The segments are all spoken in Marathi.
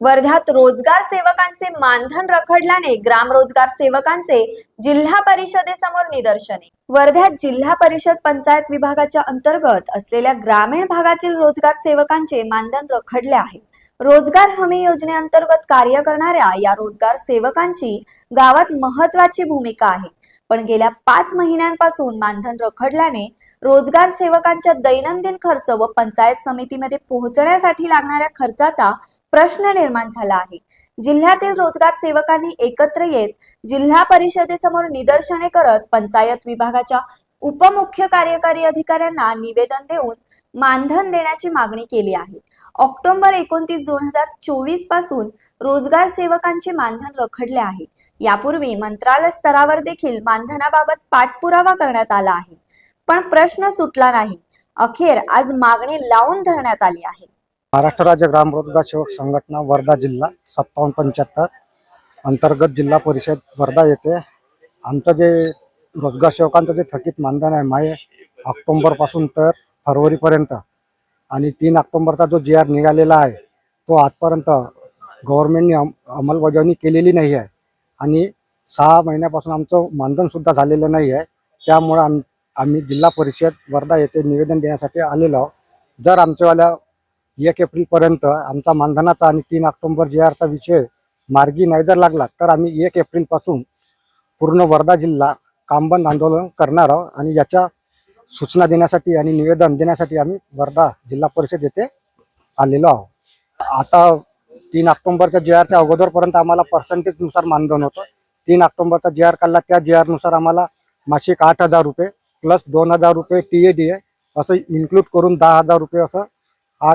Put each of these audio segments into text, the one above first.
वर्ध्यात रोजगार सेवकांचे मानधन रखडल्याने ग्राम रोजगार सेवकांचे जिल्हा परिषदेसमोर निदर्शने. वर्ध्यात जिल्हा परिषद पंचायत विभागाच्या अंतर्गत असलेल्या ग्रामीण भागातील रोजगार सेवकांचे मानधन रखडले आहे. रोजगार हमी योजनेअंतर्गत कार्य करणाऱ्या या रोजगार सेवकांची गावात महत्वाची भूमिका आहे. पण गेल्या पाच महिन्यांपासून मानधन रखडल्याने रोजगार सेवकांच्या दैनंदिन खर्च व पंचायत समितीमध्ये पोहोचण्यासाठी लागणाऱ्या खर्चाचा प्रश्न निर्माण झाला आहे. जिल्ह्यातील रोजगार सेवकांनी एकत्र येत जिल्हा परिषदेसमोर निदर्शने करत पंचायत विभागाच्या उपमुख्य कार्यकारी अधिकाऱ्यांना निवेदन देऊन मानधन देण्याची मागणी केली आहे. ऑक्टोबर एकोणतीस दोन हजार चोवीसपासून रोजगार सेवकांचे मानधन रखडले आहे. यापूर्वी मंत्रालय स्तरावर देखील मानधनाबाबत पाठपुरावा करण्यात आला आहे. पण प्रश्न सुटला नाही. अखेर आज मागणी लावून धरण्यात आली आहे. महाराष्ट्र राज्य ग्रामरोजगार सेवक संघटना वर्धा जिल्हा सत्तावन्न पंच्याहत्तर. अंतर्गत जिल्हा परिषद वर्धा येथे आमचं जे रोजगार सेवकांचं जे थकीत मानधन आहे माय ऑक्टोंबरपासून तर फरवरीपर्यंत आणि तीन ऑक्टोंबरचा जो जी आर निघालेला आहे तो आजपर्यंत गव्हर्नमेंटने अम अंमलबजावणी केलेली नाही आहे. आणि सहा महिन्यापासून आमचं मानधनसुद्धा झालेलं नाही आहे. त्यामुळं आम आम्ही जिल्हा परिषद वर्धा येथे निवेदन देण्यासाठी आलेलो आहोत. जर आमच्यावाल्या एक एप्रिलपर्यंत आमचा मानधनाचा आणि तीन ऑक्टोंबर जे आरचा विषय मार्गी नाही जर लागला तर आम्ही एक एप्रिलपासून पूर्ण वर्धा जिल्हा कामबंद आंदोलन करणार आहोत आणि याच्या सूचना देण्यासाठी आणि निवेदन देण्यासाठी आम्ही वर्धा जिल्हा परिषद येथे आलेलो आहोत. आता तीन ऑक्टोंबरच्या जे आरच्या अगोदरपर्यंत आम्हाला पर्सेंटेजनुसार मानधन होतं. तीन ऑक्टोंबरचा जे आर काढला त्या जे आरनुसार आम्हाला मासिक आठ हजार रुपये प्लस दोन हजार रुपये टी ए डी ए असं इन्क्लूड करून दहा हजार रुपये असं हा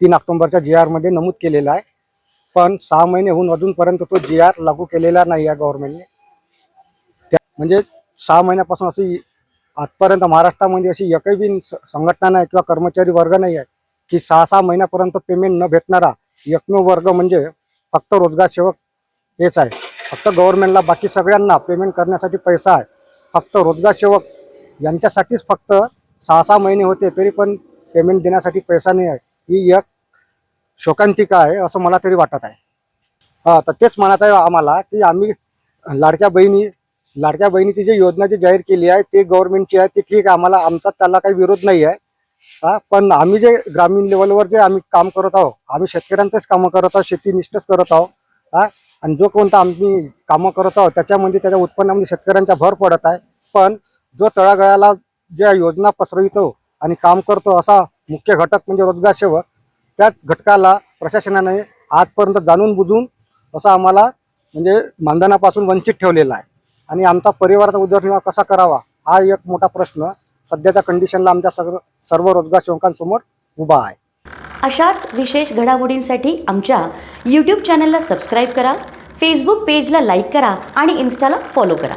तीन ऑक्टोंबरच्या जी आरमध्ये नमूद केलेला आहे. पण सहा महिने होऊन अजूनपर्यंत तो जी आर लागू केलेला नाही आहे गव्हर्नमेंटने त्या म्हणजे सहा महिन्यापासून अशी आजपर्यंत महाराष्ट्रामध्ये अशी एकही बी संघटना नाही किंवा कर्मचारी वर्ग नाही आहे की सहा सहा महिन्यापर्यंत पेमेंट न भेटणारा एकमेव वर्ग म्हणजे फक्त रोजगार सेवक हेच आहे. फक्त गव्हर्नमेंटला बाकी सगळ्यांना पेमेंट करण्यासाठी पैसा आहे. फक्त रोजगार सेवक यांच्यासाठीच फक्त सहा सहा महिने होते तरी पण पेमेंट देण्यासाठी पैसा नाही आहे. ही एक शोकांतिका आहे असं मला तरी वाटत आहे. हा तर तेच म्हणायचं आहे आम्हाला की आम्ही लाडक्या बहिणी लाडक्या बहिणीची जी योजना जी जाहीर केली आहे ते गव्हर्नमेंटची आहे ती ठीक आहे. आम्हाला आमचा त्याला काही विरोध नाही आहे. हा पण आम्ही जे ग्रामीण लेवलवर जे आम्ही काम करत आहोत आम्ही शेतकऱ्यांचंच कामं करत आहोत शेतीनिष्ठच करत आहोत. हा आणि जो कोणता आम्ही कामं करत आहोत त्याच्यामध्ये त्याच्या उत्पन्नामध्ये शेतकऱ्यांचा भर पडत आहे. पण जो तळागळाला ज्या योजना पसरवितो आणि काम करतो असा मुख्य घटक म्हणजे रोजगार सेवक. त्याच घटकाला प्रशासनाने आजपर्यंत जाणून बुजून असा आम्हाला म्हणजे मानधनापासून वंचित ठेवलेला आहे. आणि आमचा परिवाराचा उदरनिर्वाह कसा करावा हा एक मोठा प्रश्न सध्याच्या कंडिशनला आमच्या सर्व सर्व रोजगार सेवकांसमोर उभा आहे. अशाच विशेष घडामोडींसाठी आमच्या यूट्यूब चॅनलला सबस्क्राईब करा फेसबुक पेजला लाईक करा आणि इन्स्टाला फॉलो करा.